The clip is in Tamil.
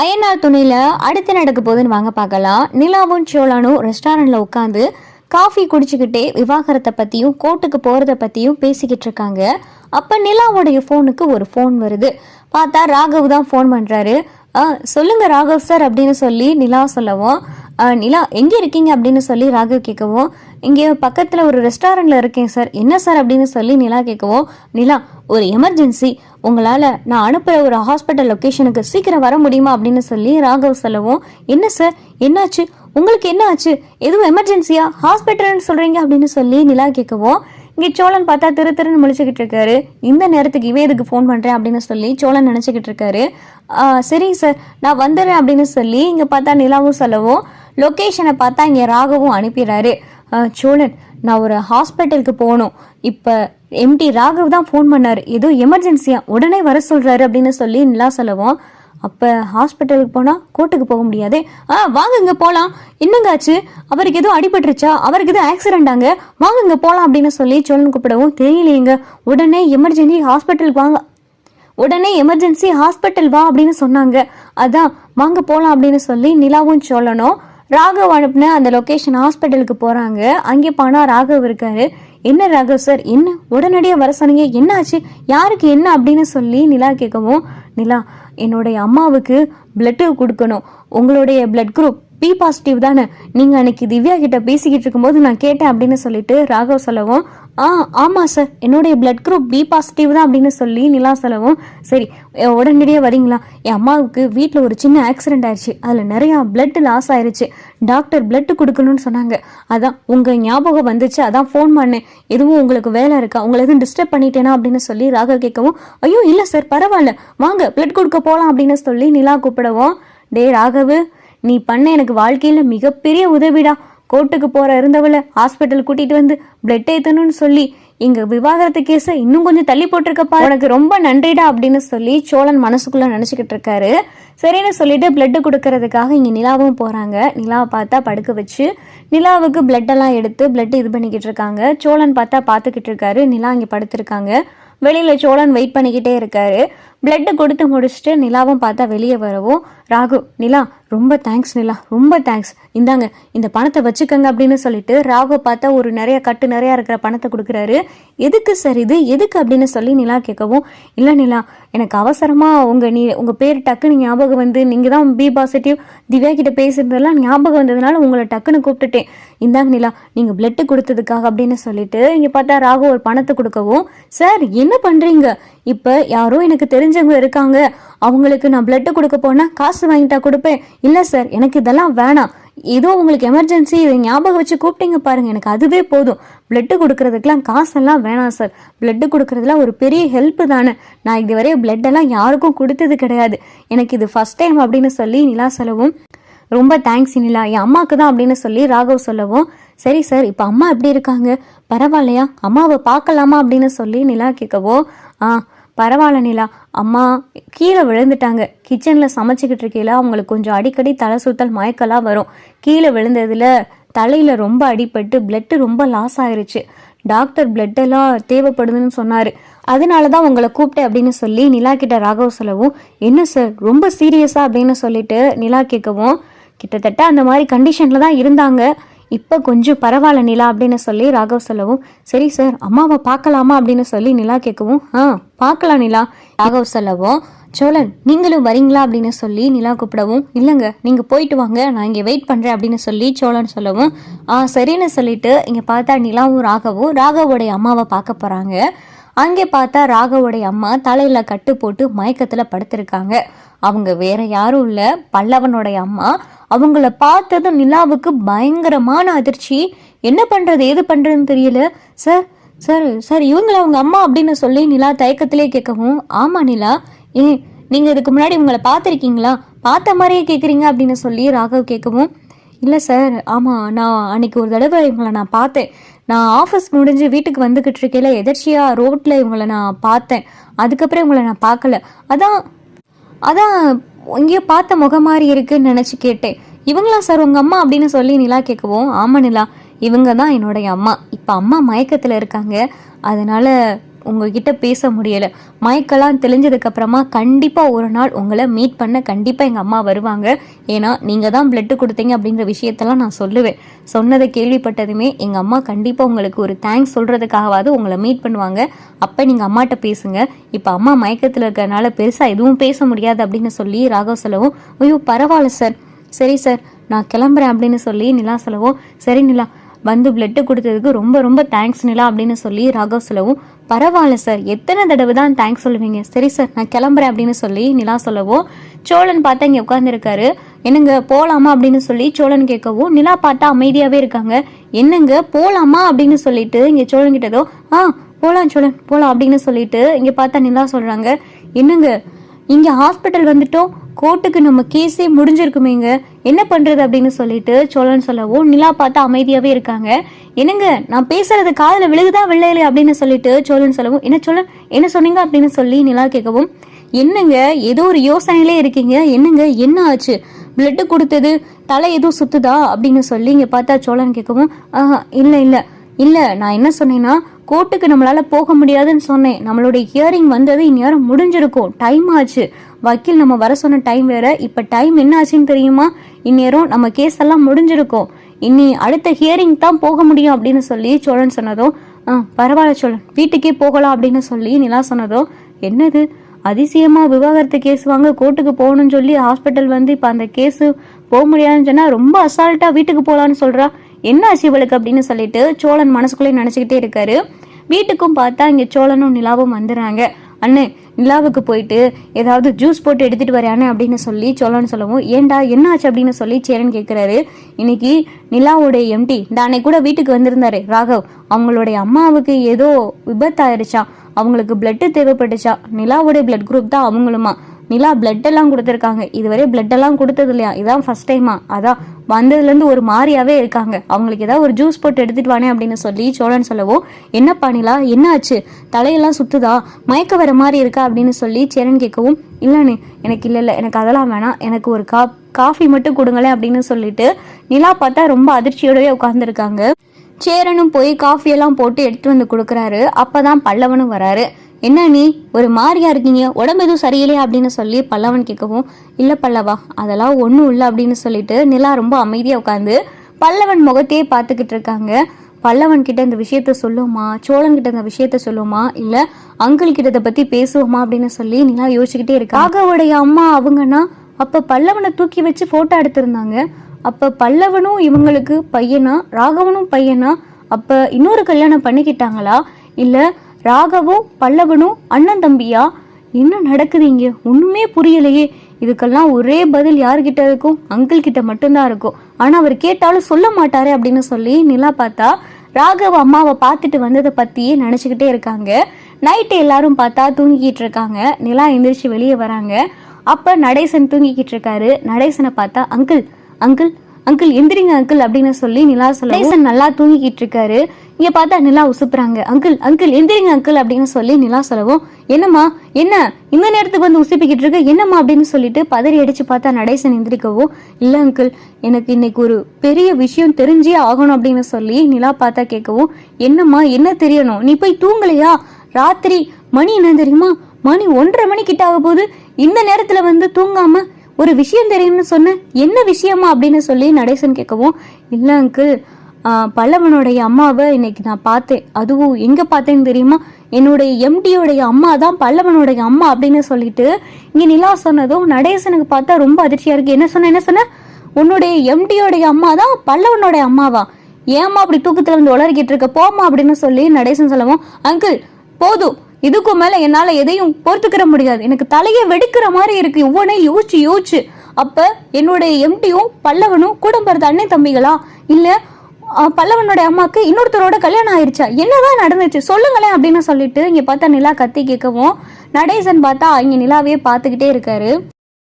அய்யனார் துணையில அடுத்து நடக்க போகுதுன்னு வாங்க பார்க்கலாம். நிலாவும் சோழானும் ரெஸ்டாரண்ட்ல உட்காந்து காஃபி குடிச்சுக்கிட்டே விவாகரத்தை பத்தியும் கோர்ட்டுக்கு போறத பத்தியும் பேசிக்கிட்டு இருக்காங்க. அப்ப நிலாவுடைய ஃபோனுக்கு ஒரு ஃபோன் வருது. பார்த்தா ராகவ் தான் ஃபோன் பண்றாரு. ஆ சொல்லுங்க ராகவ் சார் அப்படின்னு சொல்லி நிலா சொல்லவும் நிலா எங்கே இருக்கீங்க அப்படின்னு சொல்லி ராகவ் கேட்கவும் இங்கே பக்கத்தில் ஒரு ரெஸ்டாரண்ட்டில் இருக்கேன் சார். என்ன சார் அப்படின்னு சொல்லி நிலா கேட்கவும் நிலா ஒரு எமர்ஜென்சி உங்களால் நான் அனுப்புற ஒரு ஹாஸ்பிட்டல் லொக்கேஷனுக்கு சீக்கிரம் வர முடியுமா அப்படின்னு சொல்லி ராகவ் சொல்லவும் என்ன சார் என்னாச்சு? உங்களுக்கு என்ன ஆச்சு? எதுவும் எமர்ஜென்சியா ஹாஸ்பிட்டல்னு சொல்கிறீங்க அப்படின்னு சொல்லி நிலா கேட்கவும் இங்கே சோழன் பார்த்தா திரு திருன்னு முழிச்சுக்கிட்டு இருக்காரு. இந்த நேரத்துக்கு இவே இதுக்கு ஃபோன் பண்ணுறேன் அப்படின்னு சொல்லி சோழன் நினச்சிக்கிட்டு இருக்காரு. சரிங்க சார் நான் வந்துடுறேன் அப்படின்னு சொல்லி இங்கே பார்த்தா நிலாவும் செலவும் லொக்கேஷனை பார்த்தா இங்கே ராகவும் அனுப்பிடுறாரு. சோழன் நான் ஒரு ஹாஸ்பிட்டலுக்கு போகணும். இப்போ எம்டி ராகவ் தான் ஃபோன் பண்ணார். ஏதோ எமர்ஜென்சியாக உடனே வர சொல்கிறாரு அப்படின்னு சொல்லி நிலா சொல்லவும் அப்போ ஹாஸ்பிட்டலுக்கு போனால் கோர்ட்டுக்கு போக முடியாதே. ஆ வாங்க இங்கே போகலாம் என்னங்க ஆச்சு அவருக்கு எதுவும் அடிபட்டுருச்சா? அவருக்கு எதுவும் ஆக்சிடென்ட்டாங்க வாங்க இங்கே போகலாம் அப்படின்னு சொல்லி சோழன் கூப்பிடவும் தெரியலையேங்க. உடனே எமர்ஜென்சி ஹாஸ்பிட்டலுக்கு வாங்க. உடனே எமர்ஜென்சி ஹாஸ்பிட்டல் வா அப்படின்னு சொன்னாங்க. அதான் வாங்க போகலாம் அப்படின்னு சொல்லி நிலாவும் சொல்லணும் ராகவ் அனுப்புன அந்த லொக்கேஷன் ஹாஸ்பிட்டலுக்கு போகிறாங்க அங்கே போனால் ராகவ் இருக்காரு. என்ன ராகவ் சார் என்ன? உடனடியாக வர சொன்னீங்க. என்ன ஆச்சு? யாருக்கு என்ன அப்படின்னு சொல்லி நிலா கேட்கவும் நிலா என்னுடைய அம்மாவுக்கு பிளட்டு கொடுக்கணும். உங்களுடைய பிளட் குரூப் பி பாசிட்டிவ் தானே. நீங்கள் அன்னைக்கு திவ்யா கிட்ட பேசிக்கிட்டு இருக்கும்போது நான் கேட்டேன் அப்படின்னு சொல்லிட்டு ராகவ் சொல்லவும் ஆ ஆமாம் சார் என்னுடைய பிளட் குரூப் பி பாசிட்டிவ் தான் அப்படின்னு சொல்லி நிலா செலவும். சரி உடனடியாக வரீங்களா? என் அம்மாவுக்கு வீட்டில் ஒரு சின்ன ஆக்சிடென்ட் ஆயிடுச்சு. அதில் நிறையா பிளட் லாஸ் ஆயிடுச்சு டாக்டர் பிளட் கொடுக்கணும்னு சொன்னாங்க. அதான் உங்கள் ஞாபகம் வந்துச்சு. அதான் ஃபோன் பண்ணேன். எதுவும் உங்களுக்கு வேலை இருக்கா? உங்களை எதுவும் டிஸ்டர்ப் பண்ணிட்டேனா அப்படின்னு சொல்லி ராக கேட்கவும் ஐயோ இல்லை சார் பரவாயில்ல. வாங்க பிளட் கொடுக்க போகலாம் அப்படின்னு சொல்லி நிலா கூப்பிடவும் டே ராகவு நீ பண்ண எனக்கு வாழ்க்கையில் மிகப்பெரிய உதவிடா. கோர்ட்டுக்கு போற இருந்தவளை ஹாஸ்பிட்டல் கூட்டிட்டு வந்து பிளட் ஏத்தணும்னு சொல்லி இங்கே விவாகரத்து கேஸை இன்னும் கொஞ்சம் தள்ளி போட்டிருக்கப்பா. உனக்கு ரொம்ப நன்றிடா அப்படின்னு சொல்லி சோழன் மனசுக்குள்ள நினைச்சுக்கிட்டு இருக்காரு. சரின்னு சொல்லிட்டு பிளட் கொடுக்கறதுக்காக இங்க நிலாவும் போறாங்க. நிலாவை பார்த்தா படுக்க வச்சு நிலாவுக்கு blood எல்லாம் எடுத்து பிளட் இது பண்ணிக்கிட்டு இருக்காங்க. சோழன் பார்த்தா பார்த்துக்கிட்டு இருக்காரு. நிலா இங்க படுத்திருக்காங்க. வெளியில சோழன் வெயிட் பண்ணிக்கிட்டே இருக்காரு. பிளட்டு கொடுத்து முடிச்சுட்டு நிலாவும் பார்த்தா வெளியே வரவும் ராகு நிலா ரொம்ப தேங்க்ஸ் நிலா ரொம்ப தேங்க்ஸ் இந்தாங்க இந்த பணத்தை வச்சுக்கோங்க அப்படின்னு சொல்லிட்டு ராகு பார்த்தா ஒரு நிறைய கட்டு நிறையா இருக்கிற பணத்தை கொடுக்குறாரு. எதுக்கு சார் இது? எதுக்கு அப்படின்னு சொல்லி நிலா கேட்கவும் இல்லை நிலா எனக்கு அவசரமாக உங்கள் நீ உங்கள் பேர் டக்குன்னு ஞாபகம் வந்து நீங்கள் தான் பி பாசிட்டிவ் திவ்யா கிட்ட பேசுகிறதெல்லாம் ஞாபகம் வந்ததுனால உங்களை டக்குன்னு கூப்பிட்டுட்டேன். இந்தாங்க நிலா நீங்கள் பிளட்டு கொடுத்ததுக்காக அப்படின்னு சொல்லிட்டு இங்கே பார்த்தா ராகு ஒரு பணத்தை கொடுக்கவும் சார் என்ன பண்ணுறீங்க இப்போ யாரோ எனக்கு தெரிஞ்சவங்க இருக்காங்க. அவங்களுக்கு நான் பிளட்டு கொடுக்க போனால் காசு வாங்கிட்டா கொடுப்பேன். இல்லை சார் எனக்கு இதெல்லாம் வேணாம். ஏதோ உங்களுக்கு எமர்ஜென்சி இதை ஞாபகம் வச்சு கூப்பிட்டீங்க பாருங்க எனக்கு அதுவே போதும். பிளட்டு கொடுக்கறதுக்கெல்லாம் காசெல்லாம் வேணாம் சார் பிளட்டு கொடுக்கறதுலாம் ஒரு பெரிய ஹெல்ப்பு தானே. நான் இதுவரை பிளட்டெல்லாம் யாருக்கும் கொடுத்தது கிடையாது. எனக்கு இது ஃபர்ஸ்ட் டைம் அப்படின்னு சொல்லி நிலா சொல்லவும் ரொம்ப தேங்க்ஸ் நிலா. என் அம்மாவுக்கு தான் அப்படின்னு சொல்லி ராகவ் சொல்லவும் சரி சார் இப்போ அம்மா எப்படி இருக்காங்க? பரவாயில்லையா? அம்மாவை பார்க்கலாமா அப்படின்னு சொல்லி நிலா கேட்கவோ ஆ பரவாயில்ல நிலா. அம்மா கீழே விழுந்துட்டாங்க. கிச்சனில் சமைச்சிக்கிட்டு இருக்கையில அவங்களுக்கு கொஞ்சம் அடிக்கடி தலை சுத்தல் மயக்கெல்லாம் வரும். கீழே விழுந்ததில் தலையில் ரொம்ப அடிபட்டு பிளட்டு ரொம்ப லாஸ் ஆயிருச்சு. டாக்டர் பிளட்டெல்லாம் தேவைப்படுதுன்னு சொன்னார். அதனால தான் உங்களை கூப்பிட்டேன் அப்படின்னு சொல்லி நிலா கிட்ட ராகவ் சொல்லவும் என்ன சார் ரொம்ப சீரியஸா அப்படின்னு சொல்லிட்டு நிலா கேட்கவும் கிட்டத்தட்ட அந்த மாதிரி கண்டிஷனில் தான் இருந்தாங்க. இப்போ கொஞ்சம் பரவாயில்ல நிலா அப்படின்னு சொல்லி ராகவ் சொல்லவும் சரி சார் அம்மாவை பார்க்கலாமா? அப்படின்னு சொல்லி நிலா கேட்கவும் ஆ பார்க்கலாம் நிலா. ராகவ் சொல்லவும் சோழன் நீங்களும் வரீங்களா? அப்படின்னு சொல்லி நிலா கூப்பிடவும் இல்லைங்க நீங்கள் போயிட்டு வாங்க நான் இங்கே வெயிட் பண்ணுறேன் அப்படின்னு சொல்லி சோழன் சொல்லவும் ஆ சரின்னு சொல்லிட்டு இங்கே பார்த்தா நிலாவும் ராகவும் ராகவோடைய அம்மாவை பார்க்க போகிறாங்க அங்கே பார்த்தா ராகவோடைய அம்மா தலையில் கட்டு போட்டு மயக்கத்தில் படுத்திருக்காங்க. அவங்க வேற யாரும் இல்லை. பல்லவனுடைய அம்மா அவங்கள பார்த்ததும் நிலாவுக்கு பயங்கரமான அதிர்ச்சி. என்ன பண்ணுறது ஏது பண்ணுறதுன்னு தெரியல. சார் சார் சார் இவங்கள அவங்க அம்மா அப்படின்னு சொல்லி நிலா தயக்கத்திலே கேட்கவும் ஆமா நிலா. ஏ நீங்கள் இதுக்கு முன்னாடி உங்களை பார்த்துருக்கீங்களா? பார்த்த மாதிரியே கேட்குறீங்க அப்படின்னு சொல்லி ராகவ் கேட்கவும் இல்லை சார் ஆமாம் நான் அன்னைக்கு ஒரு தடவை இவங்களை நான் பார்த்தேன். நான் ஆஃபீஸ் முடிஞ்சு வீட்டுக்கு வந்துக்கிட்டு இருக்கையில எதர்ச்சியாக ரோட்டில் இவங்களை நான் பார்த்தேன். அதுக்கப்புறம் இவங்களை நான் பார்க்கல. அதான் அதான் இங்கேயோ பார்த்த முகம் மாதிரி இருக்குன்னு நினச்சி கேட்டேன். இவங்களா சார் உங்கள் அம்மா அப்படின்னு சொல்லி நிலா கேட்கவும் ஆமாம் நிலா இவங்க தான் என்னுடைய அம்மா. இப்போ அம்மா மயக்கத்தில் இருக்காங்க. அதனால உங்ககிட்ட பேச முடியலை. மயக்கெல்லாம் தெளிஞ்சதுக்கு அப்புறமா கண்டிப்பாக ஒரு நாள் உங்களை மீட் பண்ண கண்டிப்பாக எங்கள் அம்மா வருவாங்க. ஏன்னா நீங்கள் தான் பிளட்டு கொடுத்தீங்க அப்படின்ற விஷயத்தெல்லாம் நான் சொல்லுவேன். சொன்னதை கேள்விப்பட்டதுமே எங்கள் அம்மா கண்டிப்பாக உங்களுக்கு ஒரு தேங்க்ஸ் சொல்கிறதுக்காகவாவது உங்களை மீட் பண்ணுவாங்க. அப்போ நீங்கள் அம்மாட்ட பேசுங்க. இப்போ அம்மா மயக்கத்தில் இருக்கிறனால பெருசாக எதுவும் பேச முடியாது அப்படின்னு சொல்லி ராகவ் சொல்லவும் ஐயோ பரவாயில்ல சார் சரி சார் நான் கிளம்புறேன் அப்படின்னு சொல்லி நிலா சொல்லவும் சரி நிலா. வந்து பிளட்டு கொடுத்ததுக்கு ரொம்ப ரொம்ப தேங்க்ஸ் நிலா அப்படின்னு சொல்லி ராகவ் சொல்லவும் பரவாயில்ல சார் எத்தனை தடவை தான் தேங்க்ஸ் சொல்லுவீங்க? சரி சார் நான் கிளம்புறேன் அப்படின்னு சொல்லி நிலா சொல்லவும் சோழன் பார்த்தா இங்கே உட்காந்துருக்காரு என்னங்க போகலாமா அப்படின்னு சொல்லி சோழன் கேட்கவும் நிலா பார்த்தா அமைதியாகவே இருக்காங்க. என்னங்க போகலாமா அப்படின்னு சொல்லிட்டு இங்கே சோழன் கிட்டதோ ஆ போகலாம் சோழன் போகலாம் அப்படின்னு சொல்லிட்டு இங்கே பார்த்தா நிலா சொல்கிறாங்க என்னங்க இங்கே ஹாஸ்பிட்டல் வந்துட்டோம். கோர்ட்டுக்கு நம்ம கேஸே முடிஞ்சிருக்குமேங்க. என்ன பண்ணுறது அப்படின்னு சொல்லிட்டு சோழன் சொல்லவும் நிலா பார்த்தா அமைதியாகவே இருக்காங்க. என்னங்க நான் பேசுறது காதில் விழுகுதா விளையலே அப்படின்னு சொல்லிட்டு சோழன் சொல்லவும் என்ன சோழன் என்ன சொன்னீங்க அப்படின்னு சொல்லி நிலா கேட்கவும் என்னங்க ஏதோ ஒரு யோசனையிலே இருக்கீங்க? என்னங்க என்ன ஆச்சு? பிளட்டு கொடுத்தது தலை எதுவும் சுத்துதா அப்படின்னு சொல்லி இங்கே பார்த்தா சோழன் கேட்கவும் ஆஹா இல்லை இல்லை இல்லை நான் என்ன சொன்னேன்னா கோர்ட்டுக்கு நம்மளால போக முடியாதுன்னு சொன்னேன். நம்மளுடைய ஹியரிங் வந்தது இந்நேரம் முடிஞ்சிருக்கும். டைம் ஆச்சு. வக்கீல் நம்ம வர சொன்ன டைம் வேற. இப்போ டைம் என்ன ஆச்சுன்னு தெரியுமா? இந்நேரம் நம்ம கேஸ் எல்லாம் முடிஞ்சிருக்கும். இனி அடுத்த ஹியரிங் தான் போக முடியும் அப்படின்னு சொல்லி சோழன் சொன்னதும் ஆ பரவாயில்ல சோழன். வீட்டுக்கே போகலாம் அப்படின்னு சொல்லி நிலா சொன்னதும் என்னது? அதிசயமா விவாகரத்து கேஸ் வாங்க கோர்ட்டுக்கு போகணும்னு சொல்லி ஹாஸ்பிட்டல் வந்து இப்போ அந்த கேஸு போக முடியாதுன்னு சொன்னா ரொம்ப அசால்ட்டா வீட்டுக்கு போகலான்னு சொல்றா. என்ன ஆச்சு இவளுக்கு? அப்படின்னு சொல்லிட்டு சோழன் மனசுக்குள்ளே நினச்சிக்கிட்டே இருக்காரு. வீட்டுக்கும் பார்த்தா இங்கே சோழனும் நிலாவும் வந்துடுறாங்க அண்ணே நிலாவுக்கு போயிட்டு ஏதாவது ஜூஸ் போட்டு எடுத்துட்டு வரையானே அப்படின்னு சொல்லி சோழன் சொல்லவும் ஏன்டா என்ன ஆச்சு அப்படின்னு சொல்லி சேரன் கேட்குறாரு இன்னைக்கு நிலாவுடைய எம்டி தானே கூட வீட்டுக்கு வந்திருந்தாரு ராகவ். அவங்களுடைய அம்மாவுக்கு ஏதோ விபத்தாயிருச்சான் அவங்களுக்கு பிளட்டு தேவைப்பட்டுச்சா? நிலாவுடைய பிளட் குரூப் தான் அவங்களுமா? நிலா பிளட் எல்லாம் கொடுத்துருக்காங்க. இதுவரை பிளட் எல்லாம் கொடுத்தது இல்லையா? இதான் ஃபர்ஸ்ட் டைமா அதான் வந்ததுலேருந்து ஒரு மாதிரியாவே இருக்காங்க. அவங்களுக்கு ஏதாவது ஒரு ஜூஸ் போட்டு எடுத்துட்டு வானே அப்படின்னு சொல்லி சோழன் சொல்லவும் என்ன பண்ணிலா என்ன ஆச்சு தலையெல்லாம் சுத்துதா? மயக்க வர மாதிரி இருக்கா? அப்படின்னு சொல்லி சேரன் கேட்கவும் இல்லைன்னு எனக்கு இல்லை இல்லை. எனக்கு அதெல்லாம் வேணாம். எனக்கு ஒரு கா காஃபி மட்டும் கொடுங்களேன் அப்படின்னு சொல்லிட்டு நிலா பார்த்தா ரொம்ப அதிர்ச்சியோடவே உட்காந்துருக்காங்க சேரனும் போய் காஃபியெல்லாம் போட்டு எடுத்து வந்து கொடுக்குறாரு. அப்பதான் பல்லவனும் வராரு. என்ன நீ ஒரு மாதிரியா இருக்கீங்க? உடம்பு எதுவும் சரியில்லையா? அப்படின்னு சொல்லி பல்லவன் கேட்கவும் இல்லை பல்லவா அதெல்லாம் ஒன்றும் இல்லை அப்படின்னு சொல்லிட்டு நிலா ரொம்ப அமைதியாக உட்காந்து பல்லவன் முகத்தையே பார்த்துக்கிட்டு இருக்காங்க. பல்லவன் கிட்ட இந்த விஷயத்த சொல்லுவோமா? சோழன் கிட்ட இந்த விஷயத்த சொல்லுவோமா? இல்ல அங்கிள் கிட்ட இதை பத்தி பேசுவோமா? அப்படின்னு சொல்லி நிலா யோசிச்சுக்கிட்டே இருக்கா. ராகவுடைய அம்மா அவங்கன்னா? அப்ப பல்லவனை தூக்கி வச்சு போட்டோ எடுத்திருந்தாங்க. அப்ப பல்லவனும் இவங்களுக்கு பையனா? ராகவனும் பையனா? அப்ப இன்னொரு கல்யாணம் பண்ணிக்கிட்டாங்களா? இல்லை ராகவும் பல்லவனும் அண்ணன் தம்பியா? என்ன நடக்குது இங்கே? ஒன்றுமே புரியலையே. இதுக்கெல்லாம் ஒரே பதில் யார்கிட்ட இருக்கும்? அங்கிள் கிட்ட மட்டும்தான் இருக்கும். ஆனால் அவர் கேட்டாலும் சொல்ல மாட்டாரே அப்படின்னு சொல்லி நிலா பார்த்தா ராகவ் அம்மாவை பார்த்துட்டு வந்ததை பற்றியே நினச்சிக்கிட்டே இருக்காங்க. நைட்டு எல்லாரும் பார்த்தா தூங்கிக்கிட்டு இருக்காங்க. நிலா எந்திரிச்சு வெளியே வராங்க. அப்போ நடேசன் தூங்கிக்கிட்டு இருக்காரு. நடேசனை பார்த்தா அங்கிள் அங்கிள் அங்கிள் எந்திரிங்க அங்கிள் அப்படின்னு சொல்லி நிலா சொல்ல நல்லா தூங்கிக்கிட்டு இருக்காரு. இங்க பார்த்தா நிலா உசுப்புறாங்க. அங்கிள் அங்கிள் எந்திரிங்க அங்கிள் அப்படின்னு சொல்லி நிலா சொல்லவும் என்னம்மா என்ன? இந்த நேரத்துக்கு வந்து உசுப்பிக்கிட்டு இருக்கு என்னம்மா அப்படின்னு சொல்லிட்டு பதறி அடிச்சு பார்த்தா நடேசன் எந்திரிக்கவும் இல்ல அங்கிள் எனக்கு இன்னைக்கு ஒரு பெரிய விஷயம் தெரிஞ்சே ஆகணும் அப்படின்னு சொல்லி நிலா பார்த்தா கேட்கவும் என்னம்மா என்ன தெரியணும்? நீ போய் தூங்கலையா? ராத்திரி மணி என்ன தெரியுமா? மணி ஒன்றரை மணி கிட்ட ஆக போகுது இந்த நேரத்துல வந்து தூங்காம ஒரு விஷயம் தெரியும்னு சொன்னேன் என்ன விஷயமா அப்படின்னு சொல்லி நடேசன் கேட்கவும் இல்லை அங்கிள் பல்லவனுடைய அம்மாவை இன்னைக்கு நான் பார்த்தேன். அதுவும் எங்கே பார்த்தேன்னு தெரியுமா? என்னுடைய எம்டியோடைய அம்மா தான் பல்லவனுடைய அம்மா அப்படின்னு சொல்லிட்டு இங்கே நிலா சொன்னதும் நடேசனுக்கு பார்த்தா ரொம்ப அதிர்ச்சியாக இருக்குது என்ன சொன்ன என்ன சொன்ன? உன்னுடைய எம்டியோடைய அம்மா தான் பல்லவனுடைய அம்மாவா? ஏமா அப்படி தூக்கத்தில் வந்து உளறிக்கிட்டு இருக்க? போமா அப்படின்னு சொல்லி நடேசன் சொல்லவும் அங்கிள் போதும். இதுக்கும் மேல என்னால எதையும் பொறுத்துக்கிற முடியாது. எனக்கு தலையை வெடிக்கிற மாதிரி இருக்கு. ஒவ்வொன்னே யோசிச்சு யோசிச்சு. அப்ப என்னுடைய எம்டியும் பல்லவனும் கூட பிறந்த அண்ணன் தம்பிகளா? இல்ல பல்லவனுடைய அம்மாவுக்கு இன்னொருத்தரோட கல்யாணம் ஆயிருச்சா? என்னதான் நடந்துச்சு? சொல்லுங்களேன் அப்படின்னு சொல்லிட்டு இங்க பார்த்தா நிலா கத்தி கேட்கவும் நடேசன் பார்த்தா இங்க நிலாவே பார்த்துக்கிட்டே இருக்காரு.